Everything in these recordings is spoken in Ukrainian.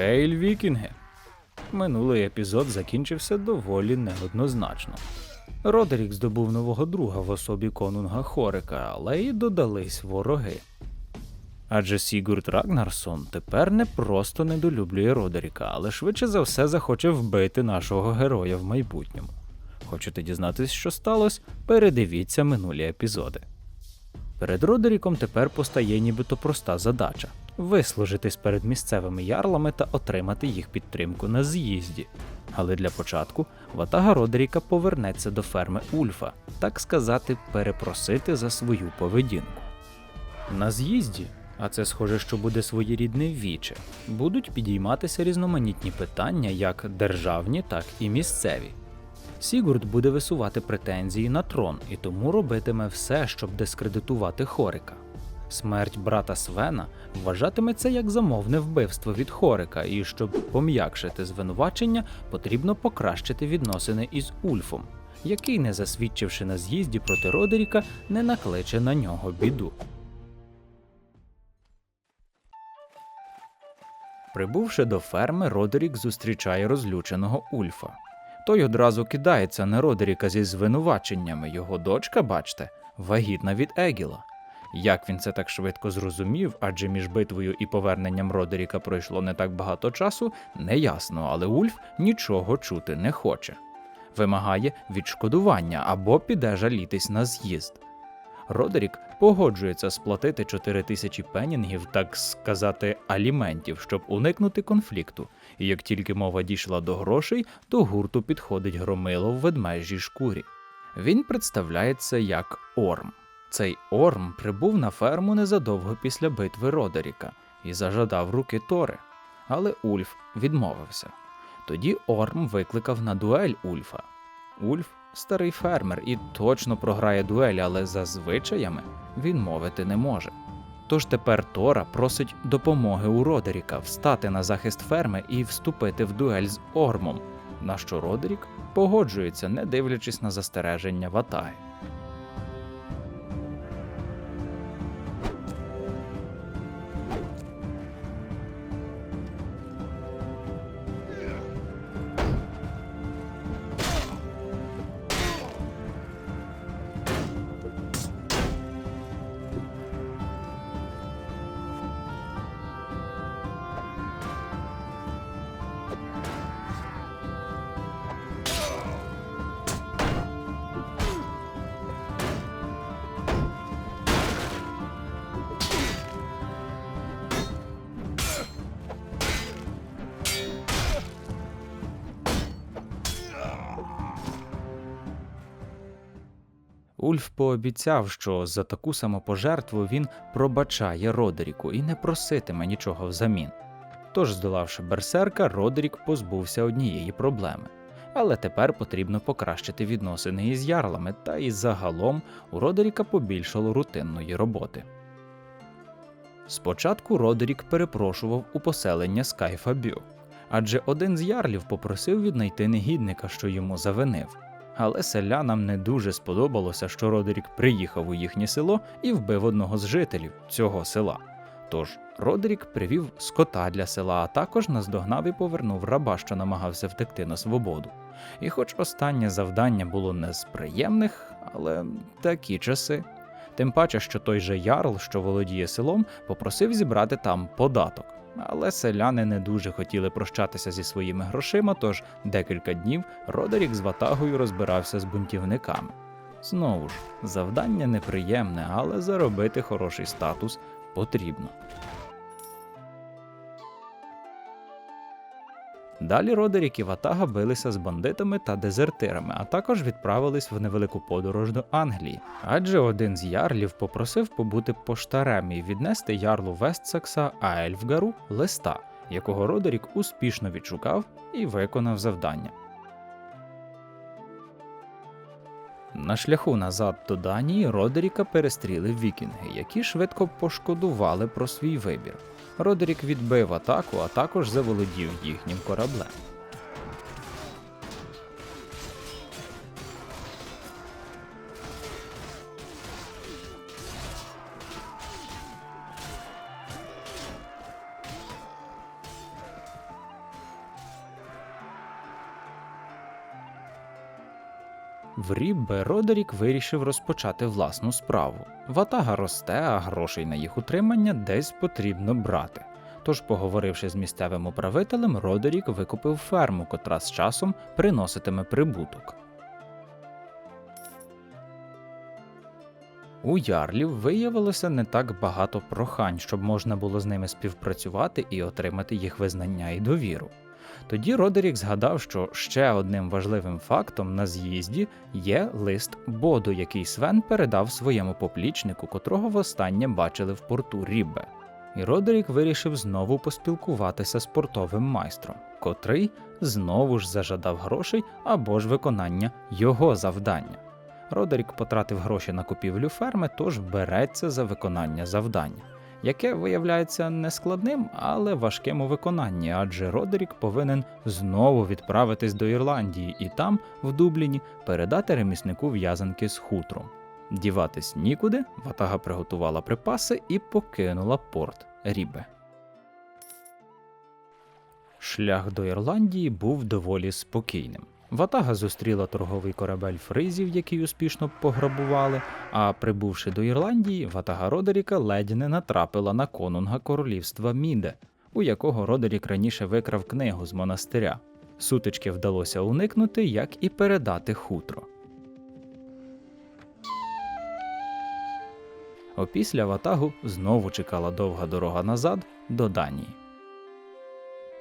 Хейль Вікінги. Минулий епізод закінчився доволі неоднозначно. Родерік здобув нового друга в особі конунга Хорика, але й додались вороги. Адже Сігурд Рагнарсон тепер не просто недолюблює Родеріка, але швидше за все захоче вбити нашого героя в майбутньому. Хочете дізнатись, що сталося? Передивіться минулі епізоди. Перед Родеріком тепер постає нібито проста задача вислужитись перед місцевими ярлами та отримати їх підтримку на з'їзді. Але для початку ватага Родеріка повернеться до ферми Ульфа, так сказати, перепросити за свою поведінку. На з'їзді, а це схоже, що буде своєрідне віче, будуть підійматися різноманітні питання, як державні, так і місцеві. Сігурд буде висувати претензії на трон і тому робитиме все, щоб дискредитувати Хорика. Смерть брата Свена вважатиметься як замовне вбивство від Хорика, і щоб пом'якшити звинувачення, потрібно покращити відносини із Ульфом, який, не засвідчивши на з'їзді проти Родеріка, не накличе на нього біду. Прибувши до ферми, Родерік зустрічає розлюченого Ульфа. Той одразу кидається на Родеріка зі звинуваченнями. Його дочка, бачте, вагітна від Егіла. Як він це так швидко зрозумів, адже між битвою і поверненням Родеріка пройшло не так багато часу, неясно, але Ульф нічого чути не хоче. Вимагає відшкодування або піде жалітись на з'їзд. Родерік погоджується сплатити 4 тисячі пенінгів, так сказати, аліментів, щоб уникнути конфлікту. І як тільки мова дійшла до грошей, до гурту підходить громило в ведмежій шкурі. Він представляється як Орм. Цей Орм прибув на ферму незадовго після битви Родеріка і зажадав руки Тори. Але Ульф відмовився. Тоді Орм викликав на дуель Ульфа. Ульф старий фермер і точно програє дуель, але за звичаями він мовити не може. Тож тепер Тора просить допомоги у Родеріка встати на захист ферми і вступити в дуель з Ормом, на що Родерік погоджується, не дивлячись на застереження Ватаги. Ульф пообіцяв, що за таку самопожертву він пробачає Родеріку і не проситиме нічого взамін. Тож, здолавши берсерка, Родерік позбувся однієї проблеми. Але тепер потрібно покращити відносини із ярлами, та і загалом у Родеріка побільшало рутинної роботи. Спочатку Родерік перепрошував у поселення Скайфа Бю, адже один з ярлів попросив віднайти негідника, що йому завинив. Але селянам не дуже сподобалося, що Родерік приїхав у їхнє село і вбив одного з жителів цього села. Тож Родерік привів скота для села, а також наздогнав і повернув раба, що намагався втекти на свободу. І хоч останнє завдання було не з приємних, але такі часи. Тим паче, що той же ярл, що володіє селом, попросив зібрати там податок. Але селяни не дуже хотіли прощатися зі своїми грошима, тож декілька днів Родерік з ватагою розбирався з бунтівниками. Знову ж, завдання неприємне, але заробити хороший статус потрібно. Далі Родерік і Ватага билися з бандитами та дезертирами, а також відправились в невелику подорож до Англії. Адже один з ярлів попросив побути поштарем і віднести ярлу Вестсекса Аельфгару листа, якого Родерік успішно відшукав і виконав завдання. На шляху назад до Данії Родеріка перестріли вікінги, які швидко пошкодували про свій вибір. Родерік відбив атаку, а також заволодів їхнім кораблем. В Ріббе Родерік вирішив розпочати власну справу. Ватага росте, а грошей на їх утримання десь потрібно брати. Тож, поговоривши з місцевим управителем, Родерік викупив ферму, котра з часом приноситиме прибуток. У ярлів виявилося не так багато прохань, щоб можна було з ними співпрацювати і отримати їх визнання і довіру. Тоді Родерік згадав, що ще одним важливим фактом на з'їзді є лист Боду, який Свен передав своєму поплічнику, котрого востаннє бачили в порту Ріббе. І Родерік вирішив знову поспілкуватися з портовим майстром, котрий знову ж зажадав грошей або ж виконання його завдання. Родерік потратив гроші на купівлю ферми, тож береться за виконання завдання, яке виявляється нескладним, але важким у виконанні, адже Родерік повинен знову відправитись до Ірландії і там, в Дубліні, передати реміснику в'язанки з хутром. Діватись нікуди, ватага приготувала припаси і покинула порт Рібе. Шлях до Ірландії був доволі спокійним. Ватага зустріла торговий корабель фризів, який успішно пограбували. А прибувши до Ірландії, ватага Родеріка ледь не натрапила на конунга королівства Міде, у якого Родерік раніше викрав книгу з монастиря. Сутички вдалося уникнути, як і передати хутро. Опісля ватагу знову чекала довга дорога назад до Данії.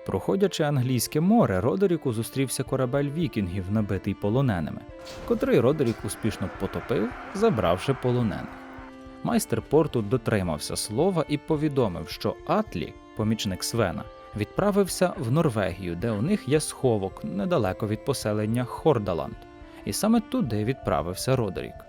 Проходячи англійське море, Родеріку зустрівся корабель вікінгів, набитий полоненими, котрий Родерік успішно потопив, забравши полонених. Майстер порту дотримався слова і повідомив, що Атлі, помічник Свена, відправився в Норвегію, де у них є сховок недалеко від поселення Хордаланд, і саме туди відправився Родерік.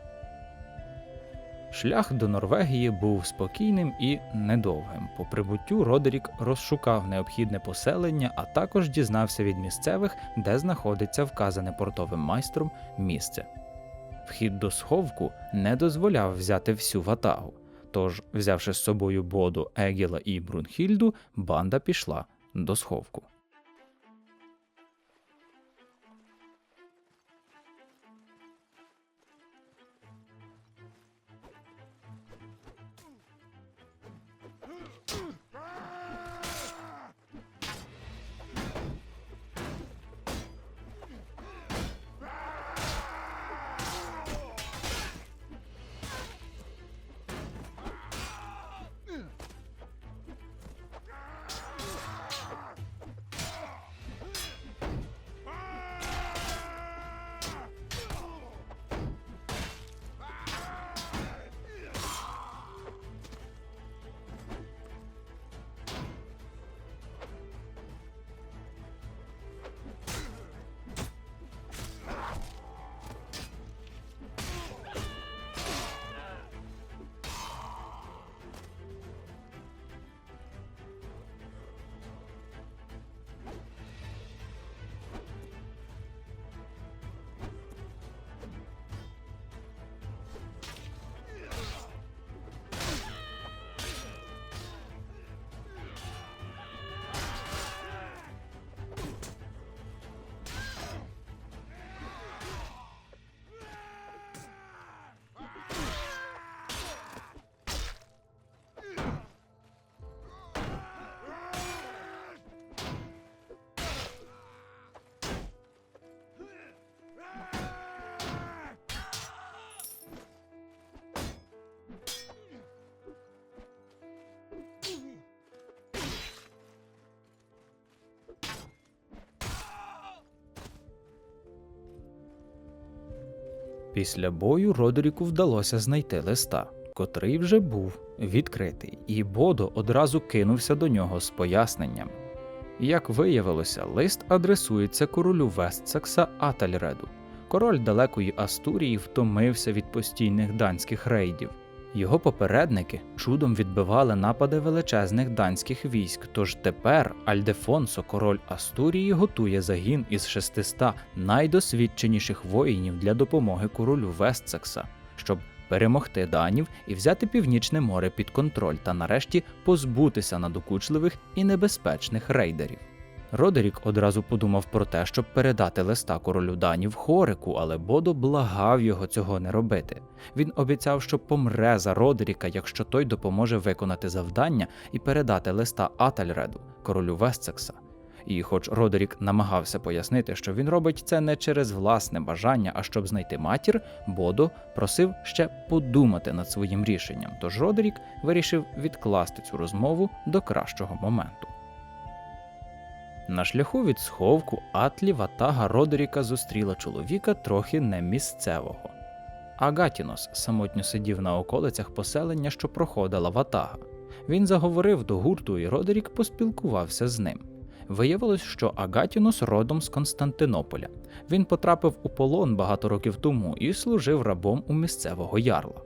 Шлях до Норвегії був спокійним і недовгим. По прибуттю Родерік розшукав необхідне поселення, а також дізнався від місцевих, де знаходиться вказане портовим майстром місце. Вхід до сховку не дозволяв взяти всю ватагу. Тож, взявши з собою Боду, Егіла і Брунхільду, банда пішла до сховку. Після бою Родеріку вдалося знайти листа, котрий вже був відкритий, і Бодо одразу кинувся до нього з поясненням. Як виявилося, лист адресується королю Вестсекса Атальреду. Король далекої Астурії втомився від постійних данських рейдів. Його попередники чудом відбивали напади величезних данських військ. Тож тепер Альдефонсо, король Астурії, готує загін із 600 найдосвідченіших воїнів для допомоги королю Вестсекса, щоб перемогти данів і взяти північне море під контроль та нарешті позбутися надокучливих і небезпечних рейдерів. Родерік одразу подумав про те, щоб передати листа королю Данів Хорику, але Бодо благав його цього не робити. Він обіцяв, що помре за Родеріка, якщо той допоможе виконати завдання і передати листа Атальреду, королю Вестсекса. І хоч Родерік намагався пояснити, що він робить це не через власне бажання, а щоб знайти матір, Бодо просив ще подумати над своїм рішенням. Тож Родерік вирішив відкласти цю розмову до кращого моменту. На шляху від сховку Атлі ватага Родеріка зустріла чоловіка трохи не місцевого. Агатінос самотньо сидів на околицях поселення, що проходила ватага. Він заговорив до гурту, і Родерік поспілкувався з ним. Виявилось, що Агатінос родом з Константинополя. Він потрапив у полон багато років тому і служив рабом у місцевого ярла.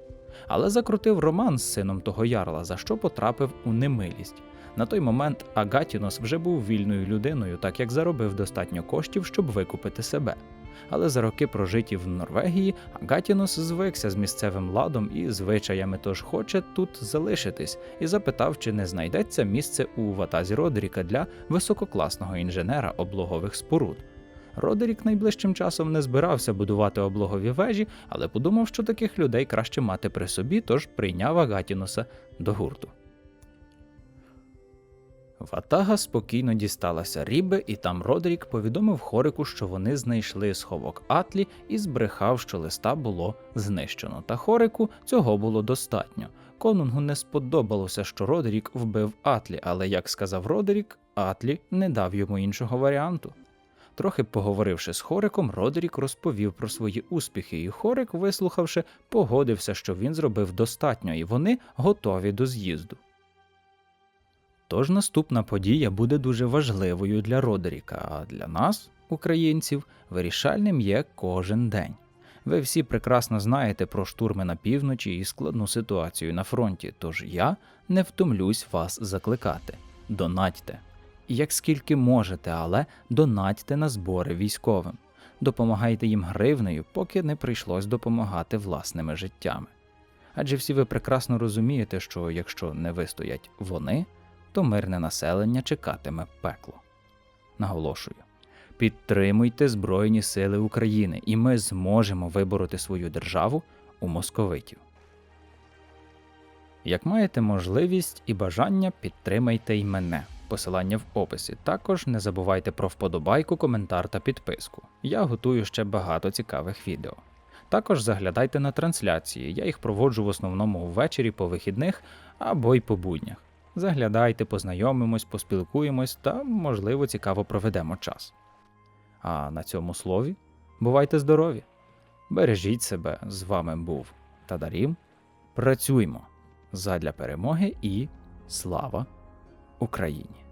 Але закрутив роман з сином того ярла, за що потрапив у немилість. На той момент Агатінос вже був вільною людиною, так як заробив достатньо коштів, щоб викупити себе. Але за роки прожиті в Норвегії Агатінос звикся з місцевим ладом і звичаями, тож хоче тут залишитись, і запитав, чи не знайдеться місце у ватазі Родеріка для висококласного інженера облогових споруд. Родерік найближчим часом не збирався будувати облогові вежі, але подумав, що таких людей краще мати при собі, тож прийняв Агатіноса до гурту. Ватага спокійно дісталася Ріби, і там Родрік повідомив Хорику, що вони знайшли сховок Атлі і збрехав, що листа було знищено. Та Хорику цього було достатньо. Конунгу не сподобалося, що Родрік вбив Атлі, але, як сказав Родерік, Атлі не дав йому іншого варіанту. Трохи поговоривши з Хориком, Родерік розповів про свої успіхи, і Хорик, вислухавши, погодився, що він зробив достатньо, і вони готові до з'їзду. Тож наступна подія буде дуже важливою для Родеріка, а для нас, українців, вирішальним є кожен день. Ви всі прекрасно знаєте про штурми на півночі і складну ситуацію на фронті, тож я не втомлюсь вас закликати. Донатьте. Як скільки можете, але донатьте на збори військовим. Допомагайте їм гривнею, поки не прийшлось допомагати власними життями. Адже всі ви прекрасно розумієте, що якщо не вистоять вони, то мирне населення чекатиме пекло. Наголошую. Підтримуйте Збройні Сили України, і ми зможемо вибороти свою державу у московитів. Як маєте можливість і бажання, підтримайте й мене. Посилання в описі. Також не забувайте про вподобайку, коментар та підписку. Я готую ще багато цікавих відео. Також заглядайте на трансляції, я їх проводжу в основному ввечері по вихідних або й по буднях. Заглядайте, познайомимось, поспілкуємось та, можливо, цікаво проведемо час. А на цьому слові бувайте здорові! Бережіть себе, з вами був Тадарім. Працюймо задля перемоги і слава Україні!